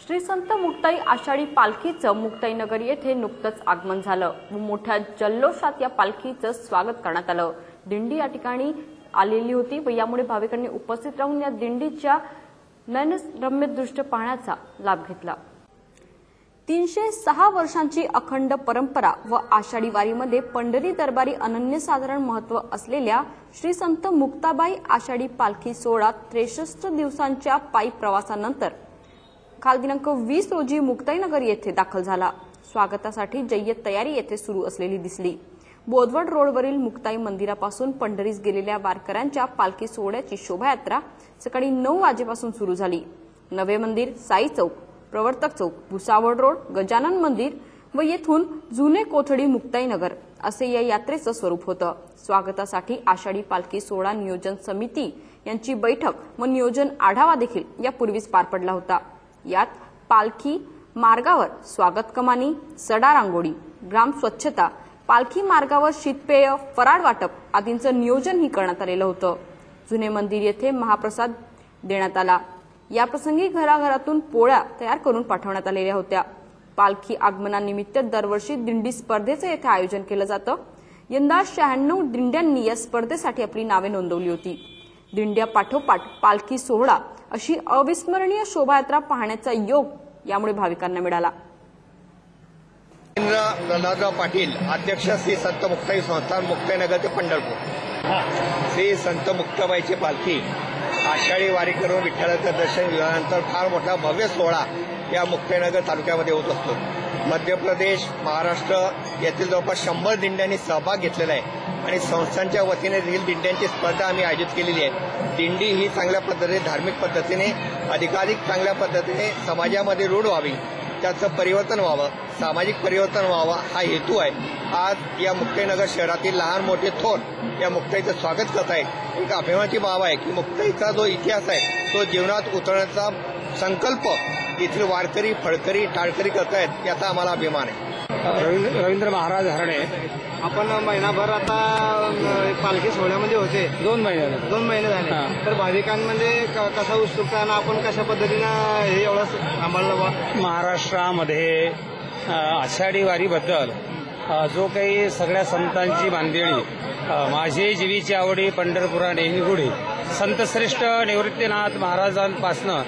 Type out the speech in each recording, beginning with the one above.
श्री संत मुक्ताई आषाढी पालखीचं मुक्ताईनगर येथे नुकतंच आगमन झालं. व मोठ्या जल्लोषात या पालखीचं स्वागत करण्यात आलं. दिंडी या ठिकाणी आलेली होती व यामुळे भाविकांनी उपस्थित राहून या दिंडीच्या नयनरम्य दृश्य पाहण्याचा लाभ घेतला. तीनशे सहा वर्षांची अखंड परंपरा व आषाढी वारीमध्ये पंढरी दरबारी अनन्यसाधारण महत्त्व असलेल्या श्री संत मुक्ताबाई आषाढी पालखी सोहळा त्रेसष्ट दिवसांच्या पायी प्रवासानंतर काल दिनांक वीस रोजी मुक्ताईनगर येथे दाखल झाला. स्वागतासाठी जय्यत तयारी येथे सुरू असलेली दिसली. बोदवड रोडवरील मुक्ताई मंदिरापासून पंढरीस गेलेल्या वारकऱ्यांच्या पालखी सोहळ्याची शोभायात्रा सकाळी नऊ वाजेपासून सुरू झाली. नवे मंदिर साई चौक प्रवर्तक चौक भुसावळ रोड गजानन मंदिर व येथून जुने कोथडी मुक्ताईनगर असे या यात्रेचं स्वरूप होतं. स्वागतासाठी आषाढी पालखी सोहळा नियोजन समिती यांची बैठक व नियोजन आढावा देखील यापूर्वीच पार पडला होता. यात पालखी मार्गावर स्वागत कमानी सडा रांगोळी ग्राम स्वच्छता पालखी मार्गावर शीतपेय फराळ वाटप आदींचं नियोजनही करण्यात आलेलं होतं. जुने मंदिर येथे महाप्रसाद देण्यात आला. याप्रसंगी घराघरातून पोळ्या तयार करून पाठवण्यात आलेल्या होत्या. पालखी आगमनानिमित्त दरवर्षी दिंडी स्पर्धेचं येथे आयोजन केलं जातं. यंदा शहाण्णव दिंड्यांनी या स्पर्धेसाठी आपली नावे नोंदवली होती. दिंड्या पाठोपाठ पालखी सोहळा अशी अविस्मरणीय शोभायात्रा पाहण्याचा योग यामुळे भाविकांना मिळाला. रवींद्र पाटील अध्यक्ष श्री संत मुक्ताई संस्थान मुक्ताईनगर ते पंढरपूर. श्री संत मुक्ताबाईची पालखी आषाढी वारी करून विठ्ठलाचं दर्शन घेतल्यानंतर फार मोठा भव्य सोहळा या मुक्ताईनगर तालुक्यामध्ये होत असतो. मध्य प्रदेश महाराष्ट्र येथील जवळपास शंभर दिंड्यांनी सहभाग घेतलेला आहे. आणि संस्थांच्या वतीने देखील दिंड्यांची स्पर्धा आम्ही आयोजित केलेली आहे. दिंडी ही चांगल्या पद्धतीने धार्मिक पद्धतीने अधिकाधिक चांगल्या पद्धतीने समाजामध्ये रूढ व्हावी. त्याचं परिवर्तन व्हावं सामाजिक परिवर्तन व्हावं हा हेतू आहे. आज या मुक्ताईनगर शहरातील लहान मोठे थोर या मुक्ताईचं स्वागत करत आहेत. एक अभिमानाची बाब आहे की मुक्ताईचा जो इतिहास आहे तो जीवनात उतरण्याचा संकल्प येथील वारकरी फळकरी टाळकरी करतायत याचा आम्हाला अभिमान आहे. रवींद्र महाराज हरणे आपण महिनाभर आता पालखी सोहळ्यामध्ये होते दोन महिने. दोन महिने झाले. तर भाविकांमध्ये कसा उत्सुकता आणि आपण कशा पद्धतीनं हे एवढं सांभाळलं महाराष्ट्रामध्ये आषाढी वारीबद्दल जो काही सगळ्या संतांची बांधिणी माझे माझी जीवीची आवडी पंढरपुरा नेहमी संतश्रेष्ठ निवृत्तीनाथ महाराजांपासनं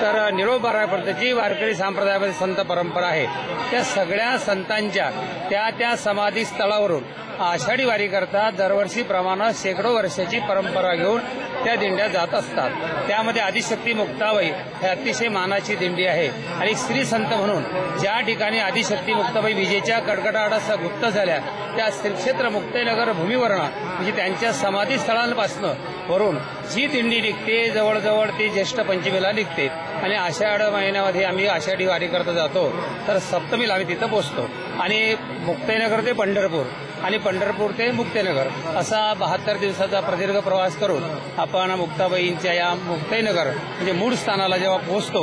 तर निरोबारापर्यंत जी वारकरी संप्रदायामध्ये संत परंपरा आहे त्या सगळ्या संतांच्या त्या त्या समाधी स्थळावरून आषाढी वारी करता दरवर्षीप्रमाणे शेकडो वर्षाची परंपरा घेऊन त्या दिंड्या जात असतात. त्यामध्ये आदिशक्ती मुक्ताबाई हे अतिशय मानाची दिंडी आहे. आणि स्त्री संत म्हणून ज्या ठिकाणी आदिशक्ती मुक्ताबाई विजेच्या कडकडाटाचा गुप्त झाल्या त्या श्रीक्षेत्र मुक्ताईनगर भूमीवरण म्हणजे त्यांच्या समाधी स्थळांपासनं वरून जी दिंडी निघते जवळजवळ ती ज्येष्ठ पंचमीला निघते. आणि आषाढ महिन्यामध्ये आम्ही आषाढी वारी करता जातो. तर सप्तमीला आम्ही तिथं पोचतो. आणि मुक्ताईनगर ते पंढरपूर आणि पंढरपूर ते मुक्तेनगर असा बहात्तर दिवसाचा प्रदीर्घ प्रवास करून आपण मुक्ताबाईंच्या या मुक्ताईनगर म्हणजे मूळ स्थानाला जेव्हा पोहोचतो